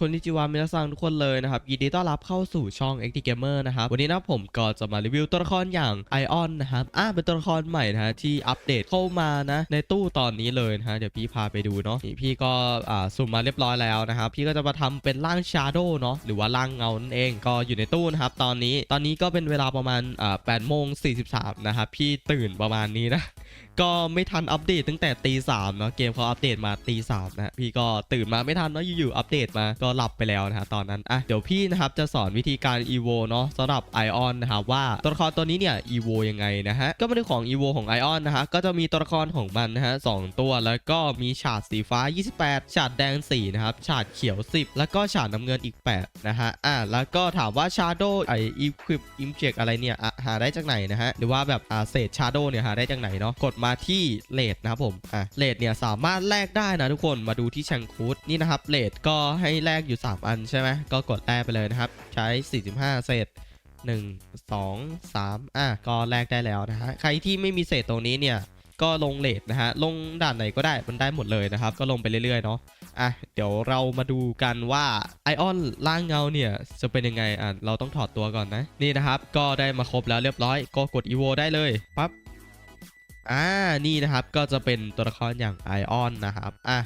คนนิจิวามินาซังทุกคนเลยนะครับ ยินดีต้อนรับเข้าสู่ช่อง XD Gamer นะครับ วันนี้นะผมก็จะมารีวิวตัวละครอย่างไอออนนะครับอ่าเป็นตัวละครใหม่นะฮะที่อัปเดตเข้ามานะ ในตู้ตอนนี้เลยนะฮะเดี๋ยวพี่พาไปดูเนาะนี่พี่ก็อ่าสุ่มมาเรียบร้อยแล้วนะครับ พี่ก็จะมาทำเป็นร่างชาโดเนาะหรือว่าร่างเงานั่นเองก็อยู่ในตู้นะครับตอนนี้ตอนนี้ก็เป็นเวลาประมาณอ่า8โมง43นะครับพี่ตื่นประมาณนี้นะ ก็ไม่ทันอัปเดตตั้งแต่ตีสามเนาะเกมเขาอัปเดตมาตีสามนะพี่ก็ตื่นมาไม่ทันเนาะอยู่ๆอัปเดตมาก็หลับไปแล้วนะฮะตอนนั้นอะเดี๋ยวพี่นะครับจะสอนวิธีการ EVO เนาะสำหรับ Ion นนะครับว่าตัวละครตัวนี้เนี่ย EVO ยังไงนะฮะก็มาดูของ EVO ของ Ion นนะฮะก็จะมีตัวละครของมันนะฮะสองตัวแล้วก็มีฉาดสีฟ้า 28 ฉาดแดง4นะครับฉาดเขียว 10 แล้วก็ฉาดน้ำเงินอีก 8 นะฮะอะแล้วก็ถามว่า Shadow ไอ Equip Inject อะไรเนี่ยอะหาได้จากไหนนะฮะหรือว่าแบบอ่าเศษ Shadow เนี่ยหาได้จากไหนเนาะกดมาที่เลทนะครับผมอะเลทเนี่ยสามารถแลกได้นะทุกคนมาดูที่ชังคูดนี่นะครับเลทก็ให้แลกอยู่ 3 อันใช่ไหมก็กดแลกไปเลยนะครับ ใช้ 45 เศษ1 2 3อะก็แลกได้แล้วนะฮะใครที่ไม่มีเศษตรงนี้เนี่ยก็ลงเลทนะฮะลงด่านไหนก็ได้มันได้หมดเลยนะครับ ก็ลงไปเรื่อยๆเนาะอะเดี๋ยวเรามาดูกันว่าไอออนล่างเงาเนี่ยจะเป็นยังไงอะเราต้องถอดตัวก่อนนะ นี่นะครับ ก็ได้มาครบแล้วเรียบร้อย ก็กด EVO ได้เลยปั๊บ อ่านี่นะครับก็จะเป็นตัวละครอย่างไอออนนะครับอะ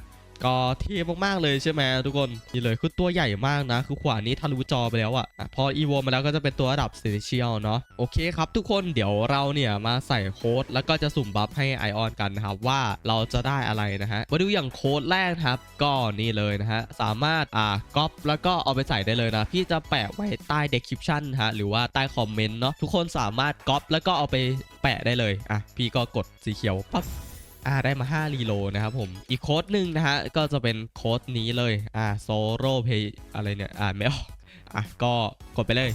ก็เท่มากๆเลยใช่ไหมทุกคนนี่เลยคือตัวใหญ่มากนะ คือขวานี้ทะลุจอไปแล้วอะ่ะพออีโวมาแล้วก็จะเป็นตัวระดับ s ซ l เชียลเนาะโอเคครับทุกคนเดี๋ยวเราเนี่ยมาใส่โค้ดแล้วก็จะสุ่มบัฟให้ไอออนกันนะครับว่าเราจะได้อะไรนะฮะมาดูอย่างโค้ดแรกครับก็นี่เลยนะฮะสามารถอ่าก๊อปแล้วก็เอาไปใส่ได้เลยนะ พี่จะแปะไว้ใต้ description ฮะหรือว่าใต้คอมเมนต์เนาะทุกคนสามารถก๊อปแล้วก็เอาไปแปะได้เลยอะพี่ก็กดสีเขียวปั๊บ อ่าได้มา 5 รีโลนะครับผม อีกโค้ดหนึ่งนะฮะ ก็จะเป็นโค้ดนี้เลย อ่าโซโรเพย์อะไรเนี่ย อ่านไม่ออก อะ ก็กดไปเลย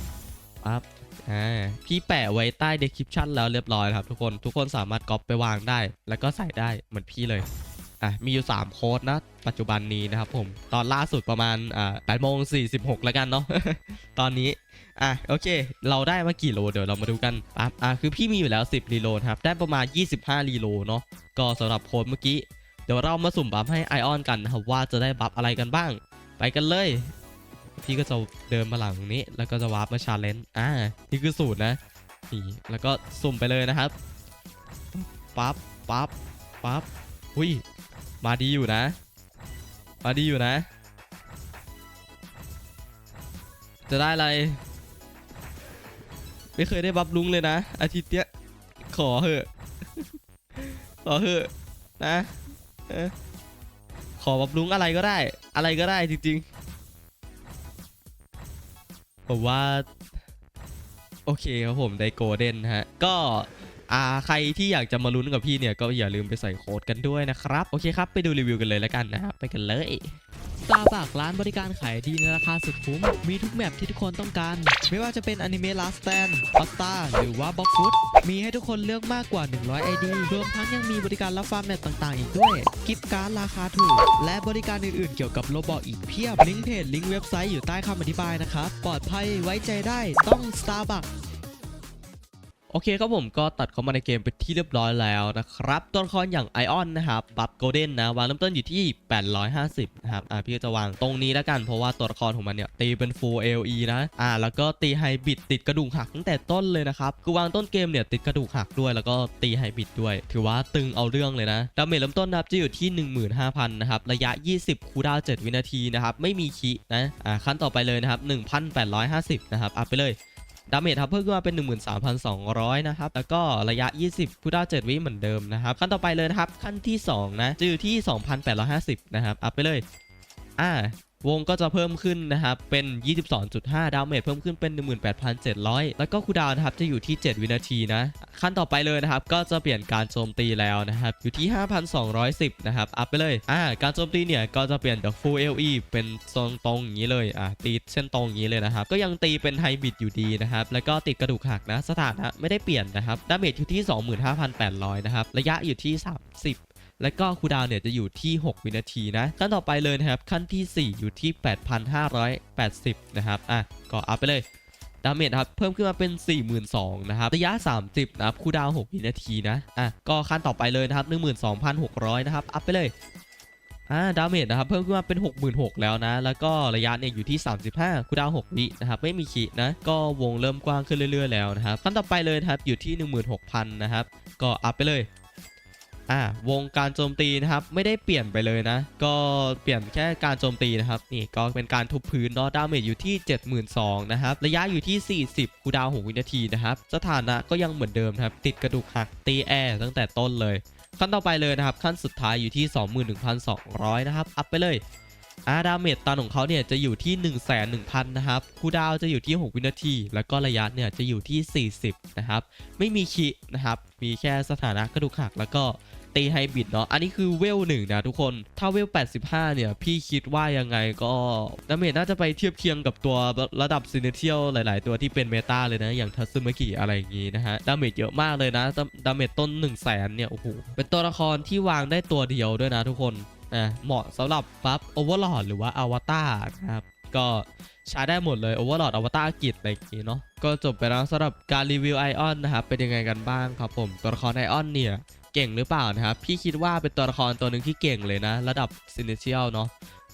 ปั๊บอ่าพี่แปะไว้ใต้ description แล้วเรียบร้อยครับทุกคน ทุกคนสามารถก๊อปไปวางได้ แล้วก็ใส่ได้เหมือนพี่เลย อะมีอยู่ 3 โค้ดนะ ปัจจุบันนี้นะครับผม ตอนล่าสุดประมาณอ่า8โมง46แล้วกันเนาะ ตอนนี้ อะโอเค เราได้มากี่โล เดี๋ยวเรามาดูกันปั๊บอะคือพี่มีอยู่แล้ว 10รีโลครับ ได้ประมาณ 25รีโลเนาะ ก็สำหรับโค้ดเมื่อกี้ เดี๋ยวเรามาสุ่มบัฟให้ไอออนกันนะครับว่าจะได้บัฟอะไรกันบ้าง ไปกันเลย พี่ก็จะเดินมาหลังตรงนี้ แล้วก็จะวาร์ปมาชาเลนจ์ อ่า นี่คือสูตรนะ นี่ แล้วก็สุ่มไปเลยนะครับ ปั๊บ ปั๊บ ปั๊บหุย มาดีอยู่นะ มาดีอยู่นะ จะได้อะไร ไม่เคยได้บัฟลุงเลยนะ อาทิตย์เนี้ย ขอเหอะขอเหอะนะขอบัฟลุงอะไรก็ได้ อะไรก็ได้จริงๆผมว่า โอเคครับผมไดโกลเด้นฮะ ก็ อ่าใครที่อยากจะมาลุ้นกับพี่เนี่ยก็อย่าลืมไปใส่โค้ดกันด้วยนะครับ โอเคครับ ไปดูรีวิวกันเลยแล้วกันนะครับ ไปกันเลยสตาร์บัคร้านบริการขายดีในราคาสุดคุ้ม มีทุกแมปที่ทุกคนต้องการ ไม่ว่าจะเป็นอนิเมะลาสแตนออสตาหรือว่าบ็อกฟุตมีให้ทุกคนเลือกมากกว่า 100 ID รวมทั้งยังมีบริการรับฟาร์มแมปต่างๆ อีกด้วย กิฟต์การ์ดราคาถูก และบริการอื่นๆ เกี่ยวกับโลบอกอีกเพียบ ลิงก์เพจลิงก์เว็บไซต์อยู่ใต้คำอธิบายนะครับ ปลอดภัยไว้ใจได้ต้อง Starbucks โอเคครับผมก็ตัดเข้ามาในเกมเป็นที่เรียบร้อยแล้วนะครับ ตัวละครอย่างไอออนนะครับบัฟโกลเด้นนะ วางเริ่มต้นอยู่ที่ 850 นะครับ อ่าพี่จะวางตรงนี้แล้วกัน เพราะว่าตัวละครของมันเนี่ย ตีเป็น full LE นะ อ่า แล้วก็ตีไฮบิดติดกระดูกหักตั้งแต่ต้นเลยนะครับ คือวางต้นเกมเนี่ยติดกระดูกหักด้วย แล้วก็ตีไฮบิดด้วย ถือว่าตึงเอาเรื่องเลยนะ ดาเมจเริ่มต้นนะครับจะอยู่ที่ 15,000 นะครับ ระยะ 20 คูดาว 7 วินาทีนะครับ ไม่มีคีนะ อ่าขั้นต่อไปเลยนะครับ 1,850 นะครับ อัพไปเลย ดาเมจครับเพิ่มขึ้นมาเป็น 13,200 นะครับ แล้วก็ระยะ 20พุดาว7วิเหมือนเดิมนะครับ ขั้นต่อไปเลยนะครับ ขั้นที่ 2 นะจะอยู่ที่ 2,850 นะครับ อัพไปเลย อ่า วงก็จะเพิ่มขึ้นนะครับ เป็น 22.5 ดาเมจเพิ่มขึ้นเป็น 18,700 แล้วก็คูดาวนะครับ จะอยู่ที่ 7 วินาทีนะ ขั้นต่อไปเลยนะครับ ก็จะเปลี่ยนการโจมตีแล้วนะครับ อยู่ที่ 5,210 นะครับ อัพไปเลย อ่า การโจมตีเนี่ยก็จะเปลี่ยนจาก full LE เป็นทรงตรงอย่างนี้เลย อ่า ตีเส้นตรงอย่างนี้เลยนะครับ ก็ยังตีเป็นไฮบิดอยู่ดีนะครับ แล้วก็ติดกระดูกหักนะ สถานะไม่ได้เปลี่ยนนะครับ ดาเมจอยู่ที่ 25,800 นะครับ ระยะอยู่ที่ 30 แล้วก็คูดาวเนี่ยจะอยู่ที่ 6 วินาทีนะขั้นต่อไปเลยนะครับขั้นที่ 4 อยู่ที่ 8,580 นะครับอะก็อัพไปเลยดาเมจครับเพิ่มขึ้นมาเป็น 42,000นะครับระยะ 30 นะครับคูดาว 6 วินาทีนะอะก็ขั้นต่อไปเลยนะครับ 12,600 นะครับอัพไปเลยอ่าดาเมจนะครับเพิ่มขึ้นมาเป็น 66,000 แล้วนะ แล้วก็ระยะเนี่ยอยู่ที่ 35คูดาว 6 วินะครับไม่มีขีดนะ ก็วงเริ่มกว้างขึ้นเรื่อย ๆ แล้วนะครับขั้นต่อไปเลยนะครับอยู่ที่ 16,000 นะครับก็อัพไปเลย อ่าวงการโจมตีนะครับไม่ได้เปลี่ยนไปเลยนะ ก็เปลี่ยนแค่การโจมตีนะครับนี่ก็เป็นการทุบพื้นเนาะดาเมจอยู่ที่ 72,000นะครับระยะอยู่ที่ 40คูดาวน์6วินาทีนะครับสถานะก็ยังเหมือนเดิมครับติดกระดูกหักตีแอร์ตั้งแต่ต้นเลย ขั้นต่อไปเลยนะครับขั้นสุดท้ายอยู่ที่ 21,200 นะครับอัพไปเลยอาดาเมจตันของเขาเนี่ยจะอยู่ที่ 1 1 0 0 0 นะครับ คูดาวจะอยู่ที่ 6 วินาที แล้วก็ระยะเนี่ยจะอยู่ที่ 40 นะครับ ไม่มีคินะครับ มีแค่สถานะกระดูกหักแล้วก็ ตีไฮบิดเนาะอันนี้คือเวลหนึ่งนะทุกคนถ้าเวล 85 เนี่ย พี่คิดว่ายังไงก็ดาเมจน่าจะไปเทียบเคียงกับตัวระดับซินเนเทียลหลาย ๆ ตัวที่เป็นเมตาเลยนะ อย่างทัซึมกิอะไรอย่างงี้นะฮะดาเมจเยอะมากเลยนะดาเมจต้น 1 0 0 0 0แสนเนี่ยโอ้โหเป็นตัวละครที่วางได้ตัวเดียวด้วยนะทุกคนนะเหมาะสำหรับบัฟโอเวอร์ลอดหรือว่าอวตารนะครับก็ใช้ได้หมดเลยโอเวอร์ลอดอวตารกิจอะไรอย่างงี้เนาะก็จบไปแล้วสำหรับการรีวิวไอออนนะครับเป็นยังไงกันบ้างครับผมตัวละครไอออนเนี่ย เก่งหรือเปล่านะครับ พี่คิดว่าเป็นตัวละครตัวหนึ่งที่เก่งเลยนะ ระดับซินเนเชียลเนาะ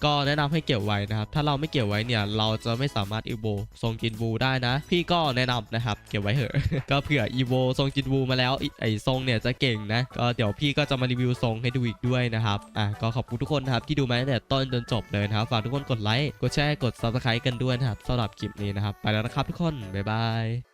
ก็แนะนำให้เก็บไว้นะครับ ถ้าเราไม่เก็บไว้เนี่ย เราจะไม่สามารถอีโวทรงจินวูได้นะ พี่ก็แนะนำนะครับ เก็บไว้เถอะ ก็เผื่ออีโวทรงจินวูมาแล้วไอทรงเนี่ยจะเก่งนะ ก็เดี๋ยวพี่ก็จะมารีวิวทรงให้ดูอีกด้วยนะครับ อะก็ขอบคุณทุกคนนะครับที่ดูมาตั้งแต่ต้นจนจบเลยนะครับ ฝากทุกคนกดไลค์ กดแชร์ กด subscribe กันด้วยนะครับสำหรับคลิปนี้นะครับ ไปแล้วนะครับทุกคน บ๊ายบาย